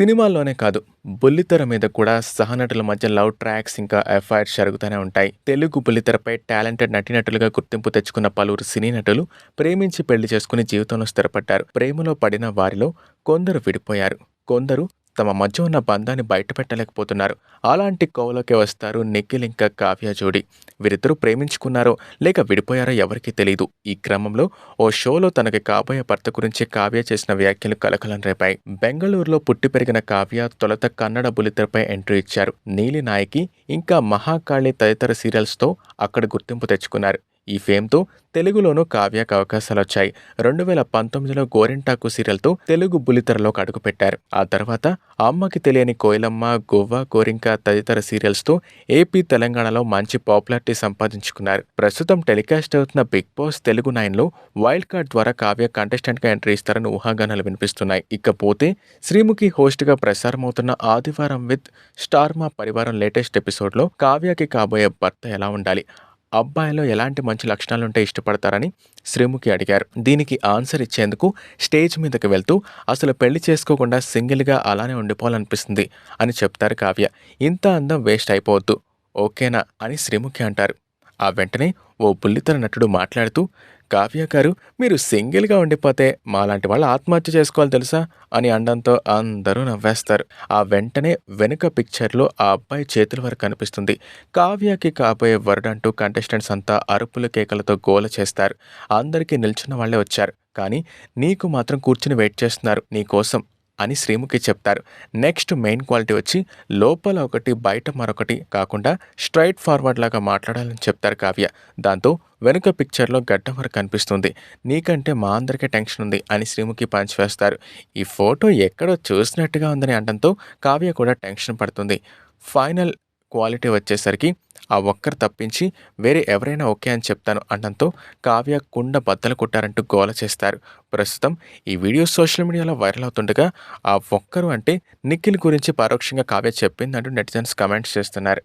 సినిమాల్లోనే కాదు బుల్లితెర మీద కూడా సహనటుల మధ్య లవ్ ట్రాక్స్ ఇంకా ఎఫ్ఐఆర్స్ జరుగుతూనే ఉంటాయి. తెలుగు బుల్లితెరపై టాలెంటెడ్ నటీనటులుగా గుర్తింపు తెచ్చుకున్న పలువురు సినీ నటులు ప్రేమించి పెళ్ళి చేసుకుని జీవితంలో స్థిరపడ్డారు. ప్రేమలో పడిన వారిలో కొందరు విడిపోయారు. కొందరు తమ మధ్య ఉన్న బంధాన్ని బయటపెట్టలేకపోతున్నారు. అలాంటి కోవలోకి వస్తారు నిఖిల్ ఇంకా కావ్య జోడి. వీరిద్దరూ ప్రేమించుకున్నారో లేక విడిపోయారో ఎవరికీ తెలియదు ఈ క్రమంలో ఓ షోలో తనకి కాబోయే భర్త గురించి కావ్య చేసిన వ్యాఖ్యలు కలకలం రేపాయి. బెంగళూరులో పుట్టి పెరిగిన కావ్య తొలత కన్నడ బులితెరపై ఎంట్రీ ఇచ్చారు. నీలి నాయకి ఇంకా మహాకాళి తదితర సీరియల్స్తో అక్కడ గుర్తింపు తెచ్చుకున్నారు. ఈ ఫేమ్తో తెలుగులోనూ కావ్యకు అవకాశాలు వచ్చాయి రెండు వేల పంతొమ్మిదిలో గోరింటాకు సీరియల్తో తెలుగు బుల్లితెరలోకి అడుగుపెట్టారు. ఆ తర్వాత అమ్మకి తెలియని కోయిలమ్మ గోవా గోరింక తదితర సీరియల్స్తో ఏపీ తెలంగాణలో మంచి పాపులారిటీ సంపాదించుకున్నారు. ప్రస్తుతం టెలికాస్ట్ అవుతున్న బిగ్ బాస్ తెలుగు నైన్లో వైల్డ్ కార్డ్ ద్వారా కావ్య కంటెస్టెంట్గా ఎంట్రీ ఇస్తారని ఊహాగానాలు వినిపిస్తున్నాయి. ఇకపోతే శ్రీముఖి హోస్ట్గా ప్రసారమవుతున్న ఆదివారం విత్ స్టార్ మా పరివారం లేటెస్ట్ ఎపిసోడ్లో కావ్యకి కాబోయే భర్త ఎలా ఉండాలి? అబ్బాయిలో ఎలాంటి మంచి లక్షణాలుంటే ఇష్టపడతారని శ్రీముఖి అడిగారు. దీనికి ఆన్సర్ ఇచ్చేందుకు స్టేజ్ మీదకి వెళ్తూ అసలు పెళ్ళి చేసుకోకుండా సింగిల్గా అలానే ఉండిపోవాలనిపిస్తుంది అని చెప్తారు కావ్య. ఇంత అందం వేస్ట్ అయిపోవద్దు. ఓకేనా? అని శ్రీముఖి అంటారు. ఆ వెంటనే ఓ బుల్లితెర నటుడు మాట్లాడుతూ కావ్య గారు మీరు సింగిల్గా ఉండిపోతే మాలాంటి వాళ్ళు ఆత్మహత్య చేసుకోవాలి తెలుసా? అని అండంతో అందరూ నవ్వేస్తారు. ఆ వెంటనే వెనుక పిక్చర్లో ఆ అబ్బాయి చేతుల వరకు కనిపిస్తుంది. కావ్యకి కాబోయే వరడంటూ కంటెస్టెంట్స్ అంతా అరుపులు కేకలతో గోల చేస్తారు. అందరికీ నిల్చున్న వాళ్ళే వచ్చారు. కానీ నీకు మాత్రం కూర్చుని వెయిట్ చేస్తున్నారు. నీకోసం అని శ్రీముఖి చెప్తారు. నెక్స్ట్ మెయిన్ క్వాలిటీ వచ్చి లోపల ఒకటి బయట మరొకటి కాకుండా స్ట్రైట్ ఫార్వర్డ్ లాగా మాట్లాడాలని చెప్తారు కావ్య. దాంతో వెనుక పిక్చర్లో గడ్డ వరకు కనిపిస్తుంది. నీకంటే మా అందరికీ టెన్షన్ ఉంది అని శ్రీముఖి పంచివేస్తారు ఈ ఫోటో ఎక్కడో చూసినట్టుగా ఉందని అనడంతో కావ్య కూడా టెన్షన్ పడుతుంది. ఫైనల్ క్వాలిటీ వచ్చేసరికి ఆ ఒక్కరు తప్పించి వేరే ఎవరైనా ఓకే అని చెప్తాను అనడంతో కావ్య కుండ బద్దలు కొట్టారంటూ గోల చేస్తారు. ప్రస్తుతం ఈ వీడియో సోషల్ మీడియాలో వైరల్ అవుతుండగా ఆ ఒక్కరు అంటే నిఖిల్ గురించి పరోక్షంగా కావ్య చెప్పిందంటూ నెటిజన్స్ కమెంట్స్ చేస్తున్నారు.